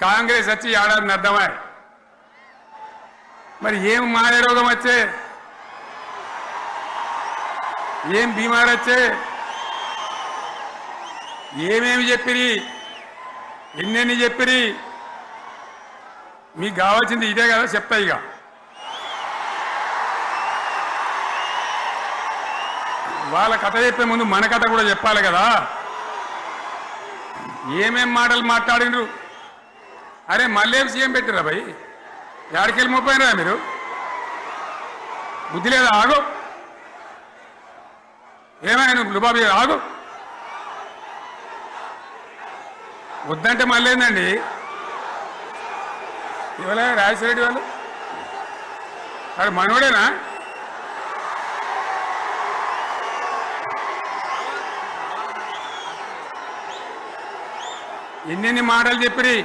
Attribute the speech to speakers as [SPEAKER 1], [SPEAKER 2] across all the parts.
[SPEAKER 1] కాంగ్రెస్ వచ్చి ఏడాది అర్థమా మరి ఏం మాయ రోగం వచ్చే? ఏం బీమారు వచ్చే? ఏమేమి చెప్పిరి? ఎన్నెన్ని చెప్పిరి? మీకు కావాల్సింది ఇదే కదా చెప్తా ఇక. వాళ్ళ కథ చెప్పే ముందు మన కథ కూడా చెప్పాలి కదా. ఏమేం మాటలు మాట్లాడినరు? అరే మళ్ళీ సీఎం పెట్టిరా భయ్? ఎక్కడికెళ్ళి మోపోయినరా మీరు? బుద్ధి లేదా? ఆగు. ఏమైనా లుబాబీ ఆగు. వద్దంటే మళ్ళీ ఏందండి? ఇవాళ రాజశేఖరెడ్డి వాళ్ళు? వాడు మనోడేనా? ఎన్నెన్ని మాటలు చెప్పిరి?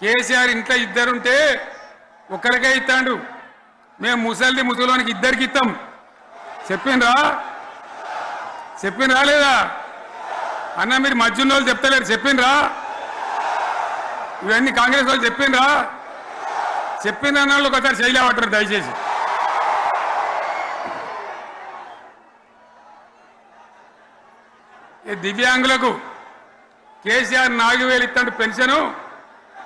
[SPEAKER 1] కేసీఆర్ ఇంట్లో ఇద్దరుంటే ఒక్కరికే ఇస్తాడు. మేము ముసలిది ముసలోనికి ఇద్దరికి ఇస్తాం చెప్పిండ్రా? చెప్పిండ్రా లేదా? అన్న మీరు మధ్యున్న వాళ్ళు చెప్తలేరు. చెప్పిండ్రా? ఇవన్నీ కాంగ్రెస్ వాళ్ళు చెప్పిండ్రా? చెప్పిన వాళ్ళు ఒకసారి చేయలేమంటారు దయచేసి. దివ్యాంగులకు కేసీఆర్ నాలుగు వేలు ఇస్తాడు పెన్షను.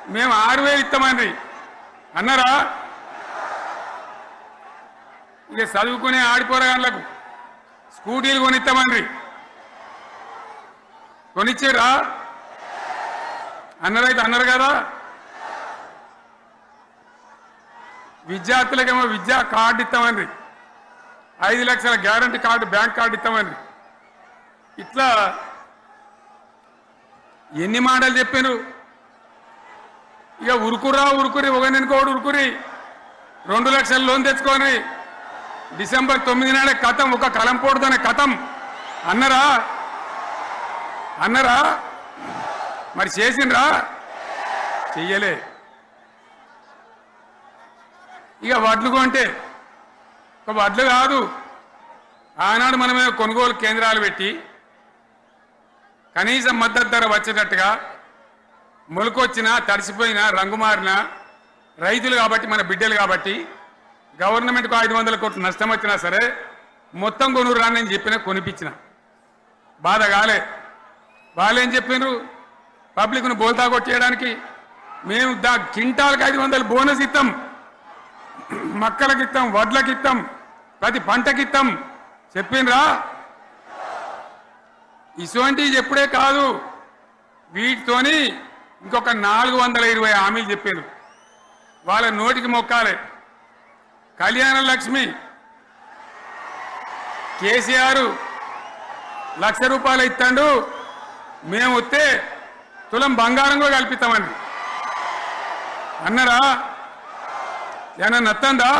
[SPEAKER 1] మేము ఆరు వేలు ఇస్తామండి. అన్నారా? ఇక చదువుకునే ఆడిపోరగాళ్ళకు స్కూటీలు కొనిస్తామండ్రి కొనిచ్చారా? అన్నరైతే అన్నారు కదా? విద్యార్థులకేమో విద్యా కార్డు ఇస్తామండ్రి ఐదు లక్షల గ్యారంటీ కార్డు బ్యాంక్ కార్డు ఇస్తామండ్రి ఇట్లా ఎన్ని మాటలు చెప్పారు? ఇక ఉరుకురా ఉరుకురి ఒకరినికోడు ఉరుకురి. రెండు లక్షల లోన్ తెచ్చుకొని. డిసెంబర్ తొమ్మిది నాడే కథం ఒక కలం పోడుదనే కథం. అన్నరా? అన్నరా? మరి చేసిండ్రా? చెయ్యలే. ఇక వడ్లు కొంటే. ఒక వడ్లు కాదు. ఆనాడు మనమే కొనుగోలు కేంద్రాలు పెట్టి కనీసం మద్దతు ధర వచ్చేటట్టుగా మొలకొచ్చినా తడిసిపోయినా రంగు మారినా రైతులు కాబట్టి మన బిడ్డలు కాబట్టి గవర్నమెంట్కు ఐదు వందల కోట్లు నష్టం వచ్చినా సరే మొత్తం కొనురు రాని నేను చెప్పిన కొనిపించిన. బాధ కాలే. వాళ్ళేం చెప్పిండ్రు పబ్లిక్ను బోల్తా కొట్టేయడానికి మేము దా కింటాలకు ఐదు వందలు బోనస్ ఇస్తాం మక్కలకి ఇస్తాం వడ్లకి ఇస్తాం ప్రతి పంటకి ఇస్తాం చెప్పిండ్రా ఇటువంటివి చెప్పుడే కాదు. వీటితోని ఇంకొక నాలుగు వందల ఇరవై హామీలు చెప్పారు వాళ్ళ నోటికి మొక్కాలి. కళ్యాణ లక్ష్మి కేసీఆర్ లక్ష రూపాయలు ఇస్తాడు. మేము వస్తే తులం బంగారం కూడా కల్పిస్తామండి. అన్నరా ఏమన్నా నత్తందా?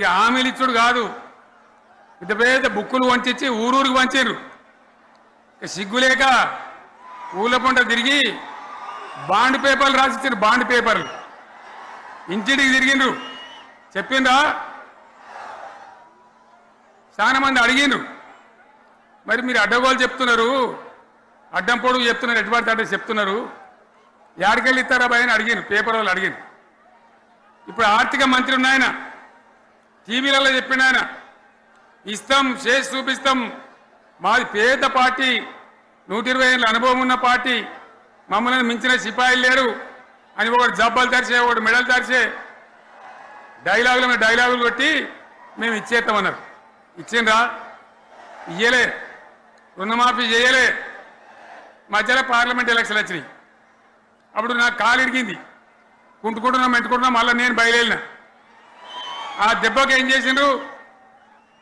[SPEAKER 1] ఈ హామీలు ఇచ్చుడు కాదు. పెద్ద పెద్ద బుక్కులు వంచి ఊరూరికి వంచారు సిగ్గులేక ఊళ్ళ పంట తిరిగి బాండ్ పేపర్లు రాసిచ్చారు బాండ్ పేపర్లు. ఇంటింటికి తిరిగిండ్రు. చెప్పిండ్రా? చాలా మంది అడిగిండ్రు. మరి మీరు అడ్డగోలు చెప్తున్నారు. అడ్డం పొడుగు చెప్తున్నారు. ఎటువంటి అడ్డ చెప్తున్నారు? యాడికెళ్ళి ఇస్తారా భయ అని అడిగాను పేపర్ వాళ్ళు అడిగాను ఇప్పుడు ఆర్థిక మంత్రి ఉన్నాయన టీవీలలో చెప్పిండు ఆయన ఇస్తాం చేసి చూపిస్తాం మాది పేద పార్టీ. నూట ఇరవై ఏళ్ళ అనుభవం ఉన్న పార్టీ. మమ్మల్ని మించిన సిపాయిలు లేరు. అని ఒకటి జబ్బలు తెరిచే ఒకటి మెడలు తెరిచే డైలాగుల మీద డైలాగులు కొట్టి మేము ఇచ్చేస్తామన్నారు. ఇచ్చిండ్రా? ఇయ్యలే. రుణమాఫీ చేయలే. మధ్యలో పార్లమెంట్ ఎలక్షన్ వచ్చినాయి. అప్పుడు నాకు కాలు ఇరిగింది. కుంటుకుంటున్నాం మెంటుకుంటున్నా మళ్ళీ నేను బయలుదేరిన. ఆ దెబ్బకి ఏం చేసిండ్రు?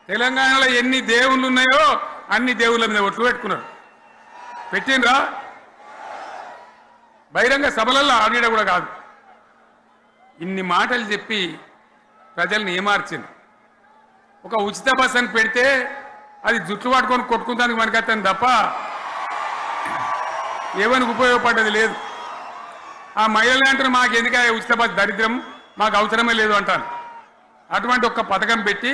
[SPEAKER 1] తెలంగాణలో ఎన్ని దేవుళ్ళు ఉన్నాయో అన్ని దేవుళ్ళ మీద ఒట్లు పెట్టుకున్నారు పెట్టిండ్రా? బహిరంగ సభలలో ఆడిడ కూడా కాదు. ఇన్ని మాటలు చెప్పి ప్రజల్ని ఏమార్చింది? ఒక ఉచిత బస్ అని పెడితే అది జుట్లు పట్టుకొని కొట్టుకుందానికి మనకత్తాను తప్ప ఏమనికి ఉపయోగపడ్డది లేదు. ఆ మహిళలు అంటారు మాకు ఎందుక ఉచిత బస్ దరిద్రం? మాకు అవసరమే లేదు అంటారు. అటువంటి ఒక పథకం పెట్టి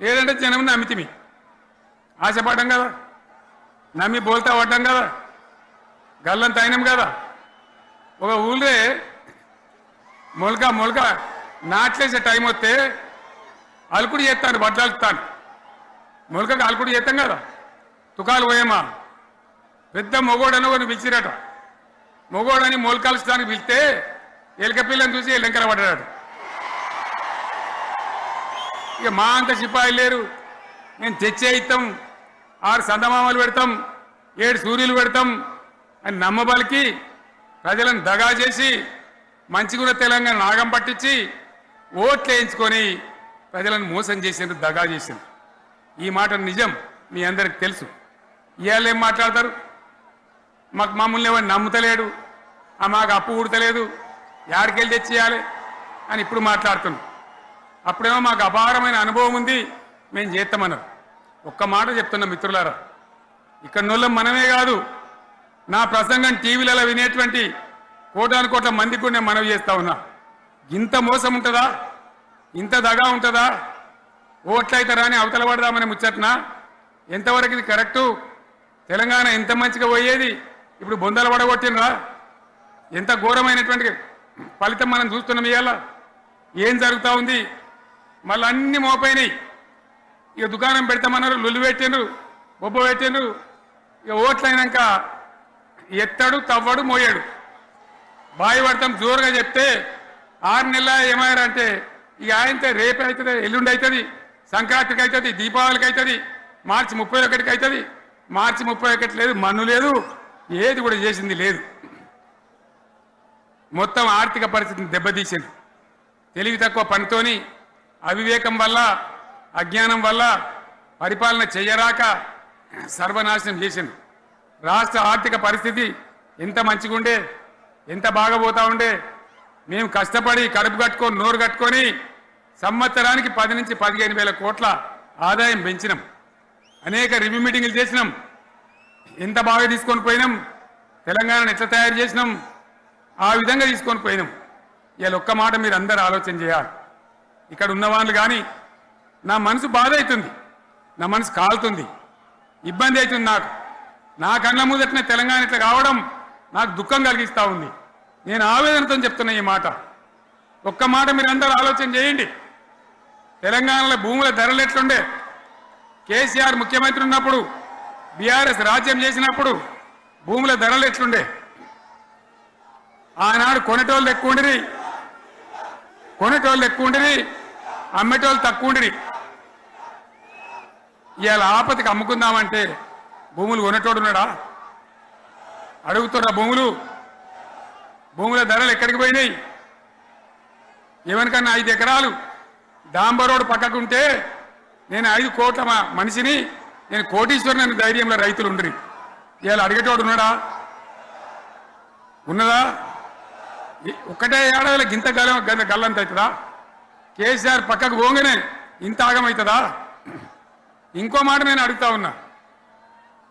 [SPEAKER 1] లేదంటే జనం నమ్మితిమి. ఆశపడడం కదా. నమ్మి బోల్తా పడ్డం కదా. గల్లం అయినాం కదా. ఒక ఊళ్ళే మొలక మొలక నాట్లేసే టైం వస్తే అలుకుడు చేస్తాను బట్టలు మొలకకు అలుకుడు చేస్తాం కదా. తుకాలు పోయేమా? పెద్ద మొగోడని ఒకరిని పిలిచిరట. మొగోడని మొలకాల్చడానికి పిలిస్తే ఎలక పిల్లని చూసి ఎలంకర పడ్డాడు. ఇక మా అంత సిపాయి లేరు. మేము తెచ్చే ఇస్తాం ఆరు సందమామలు పెడతాం ఏడు సూర్యులు పెడతాం అని నమ్మబలికి ప్రజలను దగా చేసి మంచిగున్న తెలంగాణ నాగం పట్టించి ఓట్లు వేయించుకొని ప్రజలను మోసం చేసిండ్రు దగా చేసిండ్రు ఈ మాట నిజం మీ అందరికి తెలుసు. ఇవాళ ఏం మాట్లాడతారు? మాకు మమ్మల్ని ఎవరు నమ్ముతలేడు ఆ మాకు అప్పు ఉడతలేదు యాడికెళ్ళి తెచ్చేయాలి అని ఇప్పుడు మాట్లాడుతున్నాం. అప్పుడేమో మాకు అపారమైన అనుభవం ఉంది మేము చేస్తామన్నారు. ఒక్క మాట చెప్తున్నా మిత్రులారా ఇక్కడ నోళ్ళం మనమే కాదు నా ప్రసంగం టీవీలలో వినేటువంటి కోటాను కోట్ల మందికి కూడా నేను మనవి చేస్తా ఉన్నా. ఇంత మోసం ఉంటుందా? ఇంత దగా ఉంటుందా? ఓట్లయితే రాని అవతల పడదామని ముచ్చట్నా? ఎంతవరకు ఇది కరెక్టు? తెలంగాణ ఎంత మంచిగా పోయేది? ఇప్పుడు బొందలు పడగొట్టినరా ఎంత ఘోరమైనటువంటి ఫలితం మనం చూస్తున్నాం ఇవాళ. ఏం జరుగుతూ ఉంది? మళ్ళీ అన్ని మోపైనాయి. ఇక దుకాణం పెడతామన్నారు లొల్లు పెట్టినరు బొబ్బ పెట్టినరు ఇక ఓట్లు అయినాక ఎత్తాడు తవ్వడు మోయాడు. బాయి పడతాం జోరుగా చెప్తే ఆరు నెలల ఏమయ్యారంటే ఇక ఆయనతో రేపు అవుతుంది ఎల్లుండి అవుతుంది సంక్రాంతికి అవుతుంది దీపావళికి అవుతుంది మార్చి ముప్పై ఒకటికి అవుతుంది. మార్చి ముప్పై ఒకటి లేదు మన్ను లేదు ఏది కూడా చేసింది లేదు. మొత్తం ఆర్థిక పరిస్థితిని దెబ్బతీసింది తెలివి తక్కువ పనితోని అవివేకం వల్ల అజ్ఞానం వల్ల పరిపాలన చెయ్యరాక సర్వనాశనం చేసింది. రాష్ట్ర ఆర్థిక పరిస్థితి ఎంత మంచిగుండే ఎంత బాగా పోతా ఉండే మేము కష్టపడి కడుపు కట్టుకొని నోరు కట్టుకొని సంవత్సరానికి పది నుంచి పదిహేను వేల కోట్ల ఆదాయం పెంచినాం. అనేక రివ్యూ మీటింగ్లు చేసినాం. ఎంత బాగా తీసుకొని పోయినాం తెలంగాణను ఎట్లా తయారు చేసినాం ఆ విధంగా తీసుకొని పోయినాం. ఇవాళ ఒక్క మాట మీరు అందరూ ఆలోచన చేయాలి. ఇక్కడ ఉన్న వాళ్ళు కానీ నా మనసు బాధ అవుతుంది నా మనసు కాలుతుంది ఇబ్బంది అవుతుంది నాకు. నా కళ్ళ ముందటనే తెలంగాణ ఇట్లా కావడం నాకు దుఃఖం కలిగిస్తూ ఉంది. నేను ఆవేదనతో చెప్తున్నా ఈ మాట. ఒక్క మాట మీరందరూ ఆలోచన చేయండి. తెలంగాణలో భూముల ధరలు ఎట్లుండే? కేసీఆర్ ముఖ్యమంత్రి ఉన్నప్పుడు బీఆర్ఎస్ రాజ్యం చేసినప్పుడు భూముల ధరలు ఎట్లుండే? ఆనాడు కొనేటోళ్ళు ఎక్కువ ఉండిరి. కొనేటోళ్ళు ఎక్కువ ఉండిరి. అమ్మేటోళ్ళు తక్కువ ఉండిరి. ఇవాళ ఆపతికి అమ్ముకుందామంటే భూములు కొనేటోడు ఉన్నాడా? అడుగుతున్నా భూములు. భూముల ధరలు ఎక్కడికి పోయినాయి? ఎవరికన్నా ఐదు ఎకరాలు డాంబర్ రోడ్ పక్కకుంటే నేను ఐదు కోట్ల మనిషిని నేను కోటీశ్వరుని అనే ధైర్యంలో రైతులు ఉండరు. ఇవాళ అడిగేటోడు ఉన్నాడా? ఉన్నదా? ఒక్కటే ఏడాదిలో గింత గల గల్ల- గల్లంత అవుతుందా కేసీఆర్ పక్కకు పోగానే ఇంత ఆగమవుతుందా ఇంకో మాట నేను అడుగుతా ఉన్నా.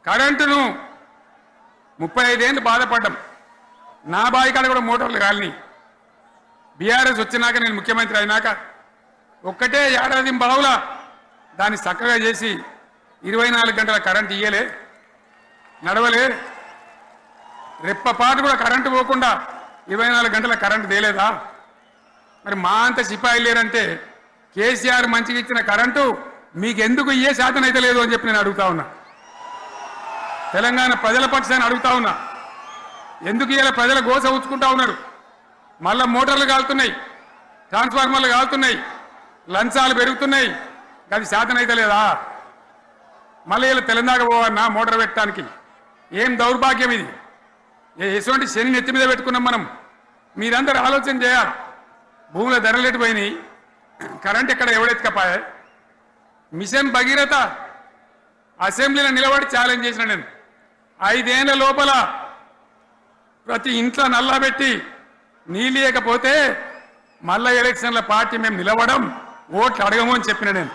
[SPEAKER 1] కరెంటును ముప్పై ఐదేళ్ళు బాధపడ్డం. నా బాయికాడ కూడా మోటార్లు కాలని బీఆర్ఎస్ వచ్చినాక నేను ముఖ్యమంత్రి అయినాక ఒక్కటే ఏడాది బావుల దాన్ని చక్కగా చేసి ఇరవై నాలుగు గంటల కరెంట్ ఇయ్యలే నడవలే. రెప్పపాటు కూడా కరెంటు పోకుండా ఇరవై నాలుగు గంటల కరెంటు తేలేదా? మరి మా అంత సిపాయి లేరంటే కేసీఆర్ మంచిగా ఇచ్చిన కరెంటు మీకు ఎందుకు ఇయ్యే శాతం అయితే లేదు అని చెప్పి నేను అడుగుతా ఉన్నా. తెలంగాణ ప్రజల పక్షాన్ని అడుగుతా ఉన్నా. ఎందుకు ఇలా ప్రజల గోస ఉంచుకుంటా ఉన్నారు? మళ్ళా మోటార్లు కాలుతున్నాయి ట్రాన్స్ఫార్మర్లు కాలుతున్నాయి లంచాలు పెరుగుతున్నాయి. అది శాతం అయితే లేదా? మళ్ళీ ఇలా తెలంగాణ పోవన్నా మోటార్ పెట్టడానికి ఏం దౌర్భాగ్యం ఇది? ఏ- ఎటువంటి శని నెత్తి మీద పెట్టుకున్నాం మనం? మీరందరూ ఆలోచన చేయాలి. భూముల ధరలు పోయినాయి? కరెంట్ ఎక్కడ ఎవడెత్తుకపోయా? మిషన్ భగీరథ అసెంబ్లీలో నిలబడి ఛాలెంజ్ చేసిన నేను. ఐదేళ్ళ లోపల ప్రతి ఇంట్లో నల్లబెట్టి నీళ్ళు మళ్ళా ఎలక్షన్ల పార్టీ మేము నిలవడం ఓట్లు అడగము అని చెప్పిన నేను.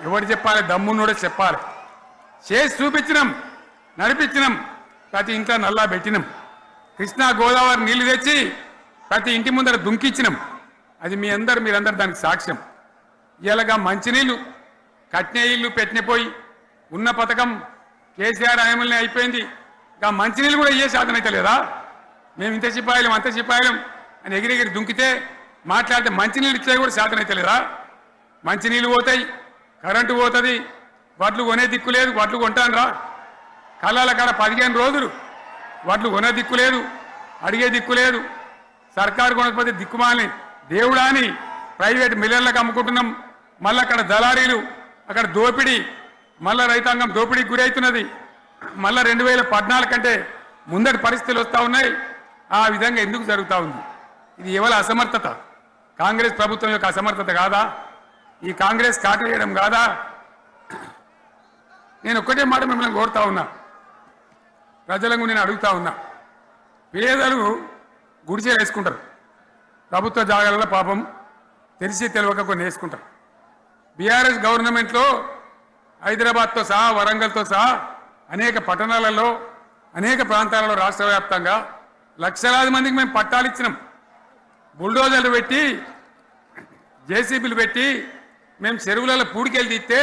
[SPEAKER 1] ఎవరు చెప్పాలి? దమ్మున్నోడే చెప్పాలి. చేసి చూపించినాం నడిపించినాం ప్రతి ఇంట్లో నల్లా పెట్టినాం. కృష్ణా గోదావరి నీళ్ళు తెచ్చి ప్రతి ఇంటి ముందర దుంకిచ్చినాం. అది మీ అందరు మీరందరు దానికి సాక్ష్యం. ఇలాగా మంచినీళ్ళు కట్నే ఇల్లు పెట్టినపోయి ఉన్న పథకం కేసీఆర్ ఆయమల్ని అయిపోయింది. ఇంకా మంచినీళ్ళు కూడా ఏ సాధన అయితే లేదా? మేము ఇంత సిపాయిలం అంత సిపాయిలం అని ఎగిరెగిరి దుంకితే మాట్లాడితే మంచినీళ్ళు ఇచ్చే కూడా సాధన అయితే లేదా? మంచినీళ్ళు పోతాయి కరెంటు పోతుంది వడ్లు కొనే దిక్కు లేదు వడ్లు కొంటాను రా కళ్ళాల కాడ పదిహేను రోజులు వడ్లు కొనే దిక్కు లేదు అడిగే దిక్కు లేదు. సర్కారు కొనకపోతే దిక్కుమాలని దేవుడాని ప్రైవేట్ మిల్లర్లకు అమ్ముకుంటున్నాం. మళ్ళీ అక్కడ దళారీలు అక్కడ దోపిడీ మళ్ళీ రైతాంగం దోపిడీకి గురవుతున్నది మళ్ళీ రెండు వేల పద్నాలుగు కంటే ముందటి పరిస్థితులు వస్తూ ఉన్నాయి. ఆ విధంగా ఎందుకు జరుగుతూ ఉంది? ఇది ఎవరి అసమర్థత? కాంగ్రెస్ ప్రభుత్వం యొక్క అసమర్థత కాదా? ఈ కాంగ్రెస్ కాటేయడం కాదా? నేను ఒక్కటే మాట మిమ్మల్ని కోరుతా ఉన్నా. ప్రజలకు నేను అడుగుతా ఉన్నా. పేదలు గుడిసెలు వేసుకుంటారు. ప్రభుత్వ జాగాలలో పాపం తెలిసి తెలియక కొన్ని వేసుకుంటారు. బీఆర్ఎస్ గవర్నమెంట్లో హైదరాబాద్తో సహా వరంగల్తో సహా అనేక పట్టణాలలో అనేక ప్రాంతాలలో రాష్ట్ర వ్యాప్తంగా లక్షలాది మందికి మేము పట్టాలు ఇచ్చినాం. బుల్డోజర్లు పెట్టి జేసీబీలు పెట్టి మేము చెరువులలో పూడికెళ్ళి తీస్తే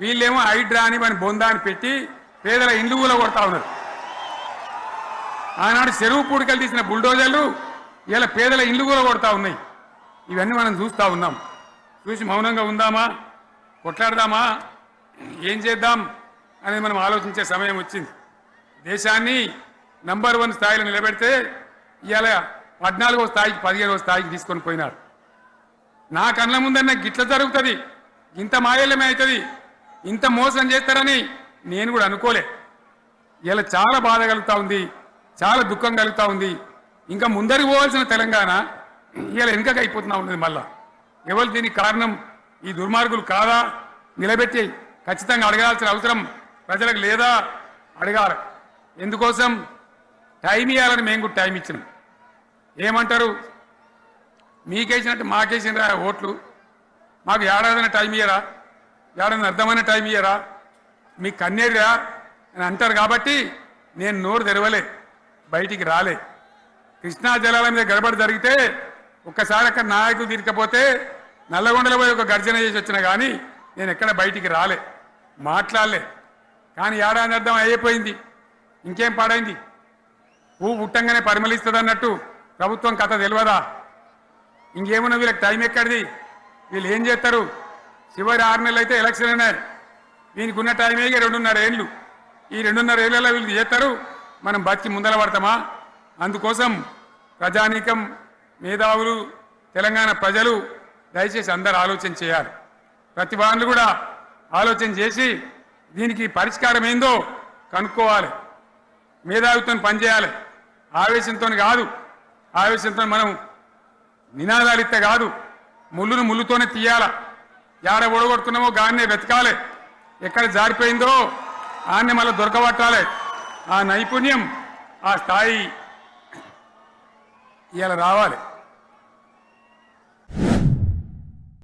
[SPEAKER 1] వీళ్ళేమో హైడ్రా అని మన బొందా అని పెట్టి పేదల ఇండ్లు కూడా కొడతా ఉన్నారు. ఆనాడు చెరువు పూడికలు తీసిన బుల్డోజర్లు ఇలా పేదల ఇండ్లు కూడా కొడతా ఉన్నాయి. ఇవన్నీ మనం చూస్తూ ఉన్నాం. చూసి మౌనంగా ఉందామా? కొట్లాడదామా? ఏం చేద్దాం? అనేది మనం ఆలోచించే సమయం వచ్చింది. దేశాన్ని నంబర్ వన్ స్థాయిలో నిలబెడితే ఇవాళ పద్నాలుగో స్థాయికి పదిహేనో స్థాయికి తీసుకొని పోయినారు. నా కళ్ళ ముందన్న గిట్ల జరుగుతుంది. ఇంత మాయల్యమే అవుతుంది ఇంత మోసం చేస్తారని నేను కూడా అనుకోలే. ఇలా చాలా బాధ కలుగుతూ ఉంది. చాలా దుఃఖం కలుగుతూ ఉంది. ఇంకా ముందరికి పోవాల్సిన తెలంగాణ ఇలా వెనుకగా అయిపోతున్నా ఉన్నది మళ్ళా. ఎవరు దీనికి కారణం? ఈ దుర్మార్గులు కాదా? నిలబెట్టి ఖచ్చితంగా అడగాల్సిన అవసరం ప్రజలకు లేదా? అడగాలి. ఎందుకోసం? టైం ఇవ్వాలని మేము కూడా టైం ఇచ్చినాం. ఏమంటారు? మీకేసినట్టు మాకేసిన ఓట్లు? మాకు ఏడాదిన టైం ఇయ్యరా? ఏడాది అర్థమైన టైం ఇయ్యరా? మీ కన్నేరురా? అని అంటారు కాబట్టి నేను నోరు తెరవలే. బయటికి రాలే. కృష్ణా జలాల మీద గడబడి జరిగితే ఒక్కసారి అక్కడ నాయకులు తీరికపోతే నల్లగొండలో పోయి ఒక గర్జన చేసి వచ్చినా కానీ నేను ఎక్కడ బయటికి రాలే. మాట్లాడలే. కానీ ఏడాది అర్థం అయిపోయింది. ఇంకేం పాడైంది? పువ్వు పుట్టంగానే పరిమళిస్తుంది అన్నట్టు ప్రభుత్వం కథ తెలియదా ఇంకేమున్నా వీళ్ళకి టైం ఎక్కడిది? వీళ్ళు ఏం చేస్తారు? చివరి ఆరు నెలలు అయితే ఎలక్షన్ అయినాయి దీనికి ఉన్న టైమే ఇక రెండున్నర ఏళ్ళు. ఈ రెండున్నర ఏళ్ళలో వీళ్ళు చేస్తారు? మనం బతికి ముందర పడతామా అందుకోసం ప్రజానీకం మేధావులు తెలంగాణ ప్రజలు దయచేసి అందరు ఆలోచన చేయాలి. ప్రతి కూడా ఆలోచన చేసి దీనికి పరిష్కారం ఏందో కనుక్కోవాలి. మేధావితో పనిచేయాలి. ఆవేశంతో కాదు. ఆవేశంతో మనం నినాదాలు ఇస్తే కాదు. ముళ్ళును ముళ్ళుతోనే తీయాల. యాడ ఓడగొడుతున్నామో గాన్నే వెతకాలి. ఎక్కడ జారిపోయిందో ఆన్నే మళ్ళీ దొరకబట్టాలి. ఆ నైపుణ్యం ఆ స్థాయి ఇలా రావాలి.